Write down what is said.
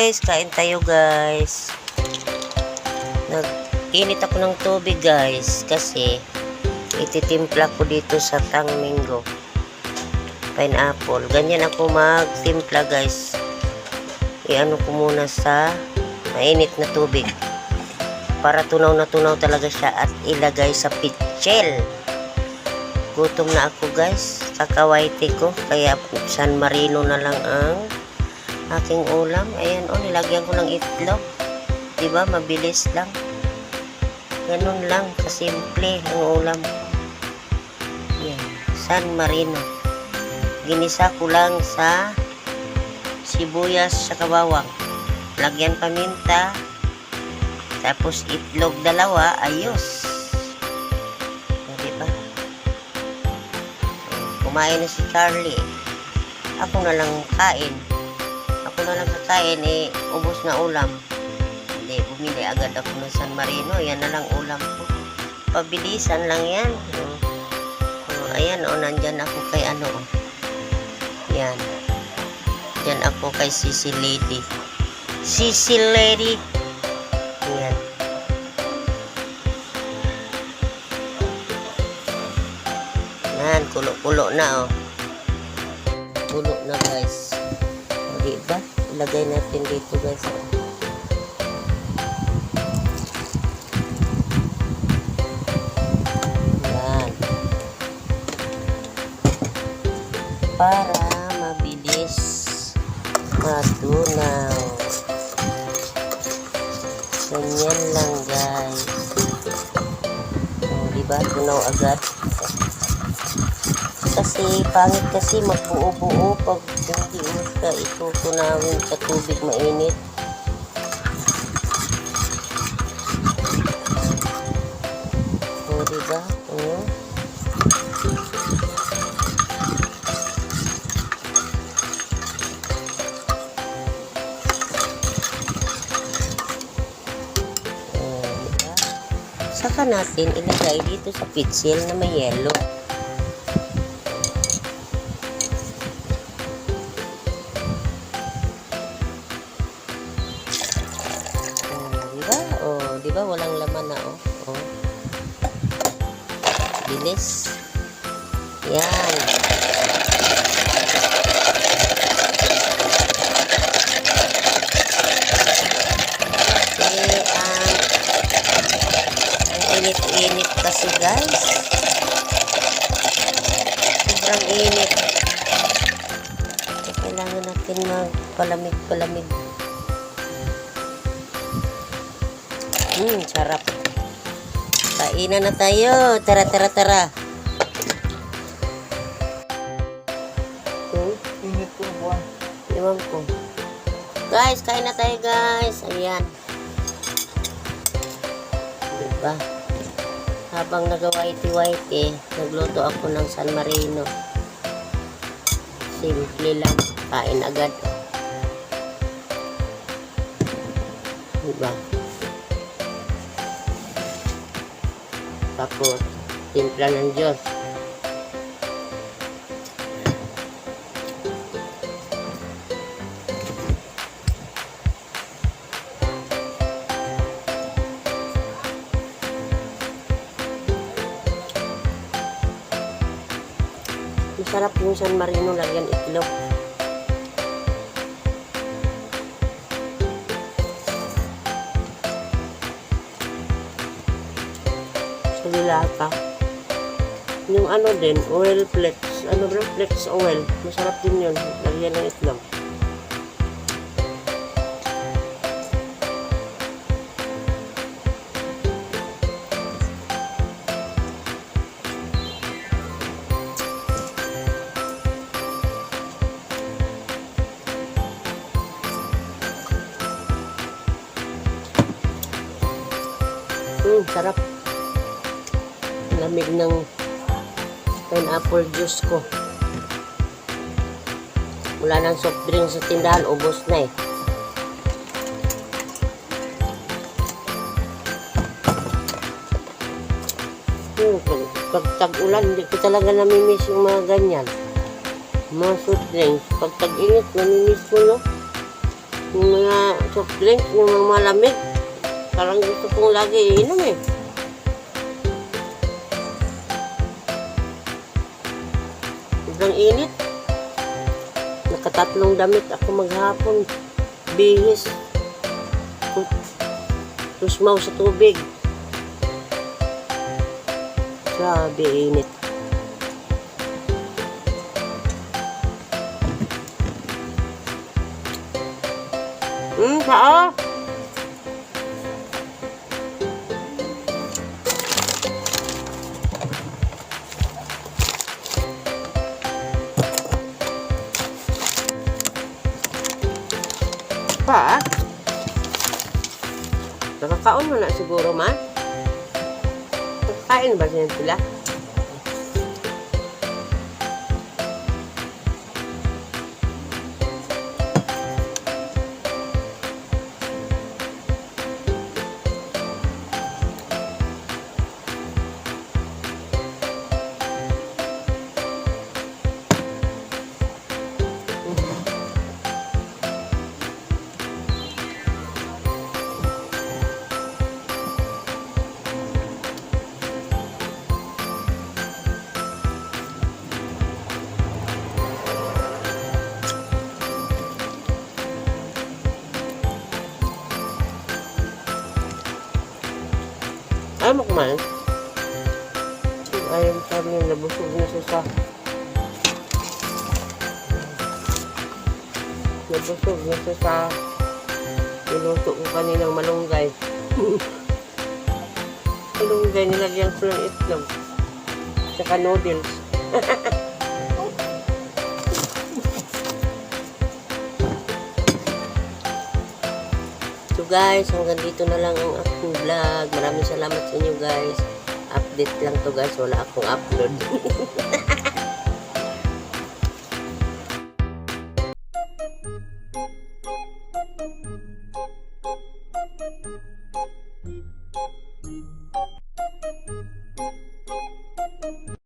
guys, kain tayo guys. Nag-init ako ng tubig guys kasi ititimpla ko dito sa tangmingo. Pineapple. Ganyan ako magtimpla guys. Iano ko muna sa mainit na tubig. Para tunaw na tunaw talaga siya at ilagay sa pitchel. Gutom na ako guys. Kakawaiti ko. Kaya San Marino na lang ang aking ulam. Ayan o, nilagyan ko ng itlog. Diba? Mabilis lang. Ganun lang. Kasimple ang ulam. Yan. San Marino. Ginisa ko lang sa sibuyas sa bawang. Lagyan paminta. Tapos itlog dalawa. Ayos. O, diba? Kumain na si Charlie. Ako na lang kain ako na lang kakain, eh, ubos na ulam. Hindi, bumili agad ako ng San Marino. Yan na lang ulam ko. Pabilisan lang yan. Oh, oh, ayan, oh, nandyan ako kay ano. Oh. Yan. Ako kay Sisi Lady. Sisi Lady. Yan. Yan, kulo-kulo na, oh. Kulo na, guys. Ilagay natin dito guys. Yan. Para mabilis matunaw. Ganyan lang guys. O, diba? Tunaw agad. Kasi pangit kasi magbuo-buo pag hindi mo ka itutunawin sa tubig mainit. O, diba? O. O, diba? Saka natin ilagay dito sa pitsil na may yellow. Oh, di ba walang laman na oh. Oh. Bilis. Yan. Ang ang init-init kasi guys. Sobrang init. Kailangan natin magpalamig-palamig. Hmm, sarap. Kainan na tayo. Tara, tara, tara. Hmm, Init ko buwan. iwan ko. Guys, kain na tayo guys. Ayan. Diba? Habang nagawaiti-waiti, nagluto ako ng San Marino. Simple lang. Kain agad. Diba? Tapos, timpla ng Diyos. Masarap yung San Marino lagyan itlog. Dilata. Yung ano din, oil flex. Ano ba? Flex oil. Masarap din yun. Lagyan ng itlog. Hmm, sarap. Lamig ng pineapple juice ko. Wala nang soft drink sa tindahan, ubos na eh. Hmm, pag, tag-ulan, hindi ko talaga namimiss yung mga ganyan. Mga soft drinks. Pag tag-init, namimiss ko, no? Yung mga soft drink, yung mga malamig. Parang gusto kong lagi iinom eh. Sobrang init. Nakatatlong damit ako maghapon. Bihis. Tusmaw sa tubig. Grabe init. Hmm, sao? Pa? Nakakaon mo na siguro, ma? Nakakain ba siya sila? Ayaw mo sabi niya, nabusog na siya sa... Nabusog na siya sa... Niluto ko kaninang malunggay. malunggay, nilagyan ko ng itlog. Tsaka noodles. guys, hanggang dito na lang ang aking vlog. Maraming salamat sa inyo guys. Update lang to guys. Wala akong upload.